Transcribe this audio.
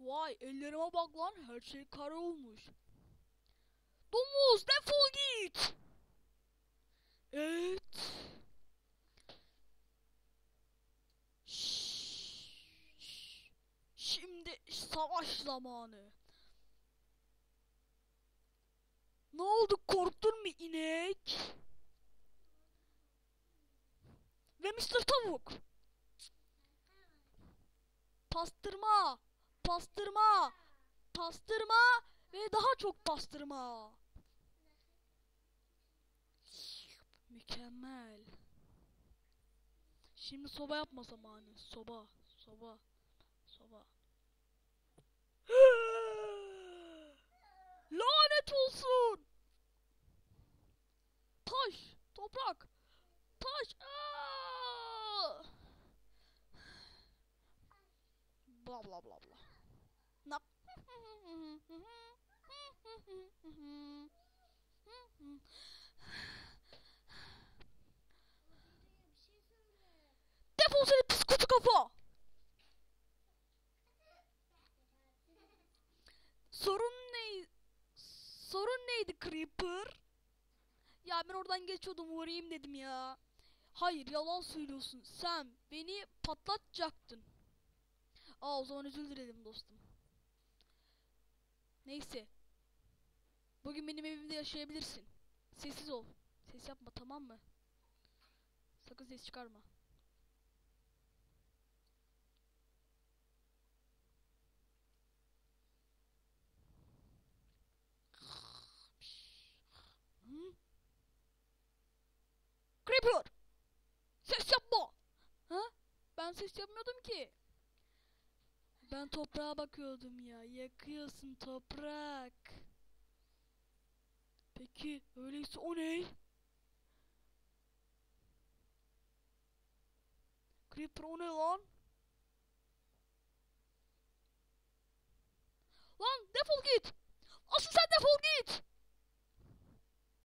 Vay ellerime bak lan her şey kara olmuş. Domuz defol git. Evet. Şimdi savaş zamanı. Ne oldu korktun mu inek? Ve Mr. Tavuk. Pastırma, pastırma, pastırma ve daha çok pastırma. Mükemmel. Şimdi soba yapma zamanı. Soba, soba, soba. Lanet olsun. Taş, toprak, taş. Aa! Bla bla bla bla. Nap. Defol seni pis kutu kafa. Sorun ne? Sorun neydi Creeper? Ya ben oradan geçiyordum uğrayayım dedim ya. Hayır yalan söylüyorsun. Sen beni patlatacaktın. Aa o zaman özür dilerim dostum. Neyse. Bugün benim evimde yaşayabilirsin. Sessiz ol. Ses yapma tamam mı? Sakın ses çıkarma. Hı? Creeper! Ses yapma! Ha? Ben ses yapmıyordum ki. Ben toprağa bakıyordum ya. Yakıyorsun toprak. Peki öyleyse o ne? Creeper o ne lan?